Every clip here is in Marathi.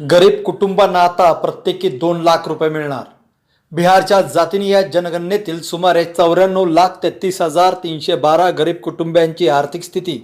गरीब कुटुंबांना आता प्रत्येकी दोन लाख रुपये मिळणार. बिहारच्या जातीनी या जनगणनेतील सुमारे चौऱ्याण्णव लाख तेहतीस हजार तीनशे बारा गरीब कुटुंबियांची आर्थिक स्थिती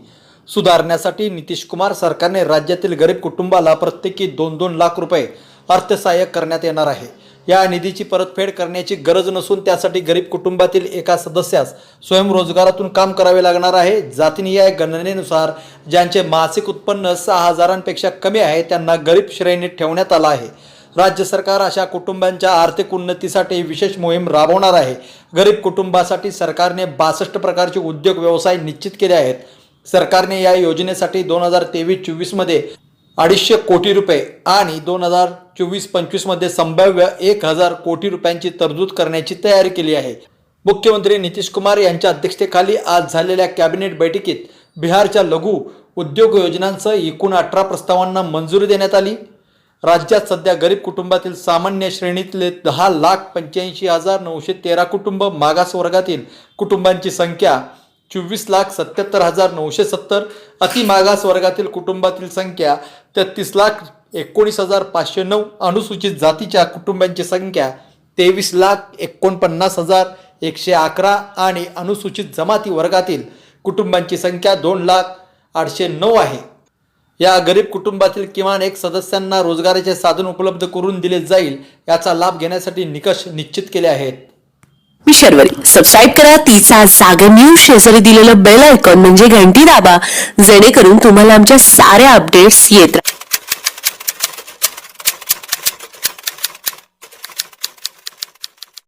सुधारण्यासाठी नितीश कुमार सरकारने राज्यातील गरीब कुटुंबाला प्रत्येकी दोन दोन लाख रुपये अर्थसहाय्य करण्यात येणार आहे. या निधीची परतफेड करण्याची गरज नसून त्यासाठी गरीब कुटुंबातील एका सदस्यास स्वयंरोजगारातून काम करावे लागणार आहे. जातीनिहाय गणनेनुसार ज्यांचे मासिक उत्पन्न सहा हजारांपेक्षा कमी आहे त्यांना गरीब श्रेणीत ठेवण्यात आलं आहे. राज्य सरकार अशा कुटुंबांच्या आर्थिक उन्नतीसाठी विशेष मोहीम राबवणार आहे. गरीब कुटुंबासाठी सरकारने बासष्ट प्रकारचे उद्योग व्यवसाय निश्चित केले आहेत. सरकारने या योजनेसाठी दोन हजार तेवीस चोवीसमध्ये अडीचशे कोटी रुपये आणि दोन हजार चोवीस पंचवीसमध्ये संभाव्य एक हजार कोटी रुपयांची तरतूद करण्याची तयारी केली आहे. मुख्यमंत्री नितीश कुमार यांच्या अध्यक्षतेखाली आज झालेल्या कॅबिनेट बैठकीत बिहारच्या लघु उद्योग योजनांसह एकूण अठरा प्रस्तावांना मंजुरी देण्यात आली. राज्यात सध्या गरीब कुटुंबातील सामान्य श्रेणीतले दहा लाख पंच्याऐंशी हजार नऊशे तेरा कुटुंब मागास वर्गातील कुटुंबांची संख्या चोवीस लाख सत्याहत्तर हजार नऊशे सत्तर. अतिमागास वर्गातील कुटुंबातील संख्या तेहतीस लाख एकोणीस हजार पाचशे नऊ अनुसूचित जातीच्या कुटुंबांची संख्या तेवीस लाख एकोणपन्नास हजार एकशे अकरा आणि अनुसूचित जमाती वर्गातील कुटुंबांची संख्या दोन लाख आठशे नऊ आहे. या गरीब कुटुंबातील किमान एक सदस्यांना रोजगाराचे साधन उपलब्ध करून दिले जाईल याचा लाभ घेण्यासाठी निकष निश्चित केले आहेत. मी शर्वरी. सबस्क्राईब करा. तिचा सागर न्यूज शेजारी दिलेलं बेल आयकॉन म्हणजे घंटी दाबा. जेणेकरून तुम्हाला आमच्या साऱ्या अपडेट्स येत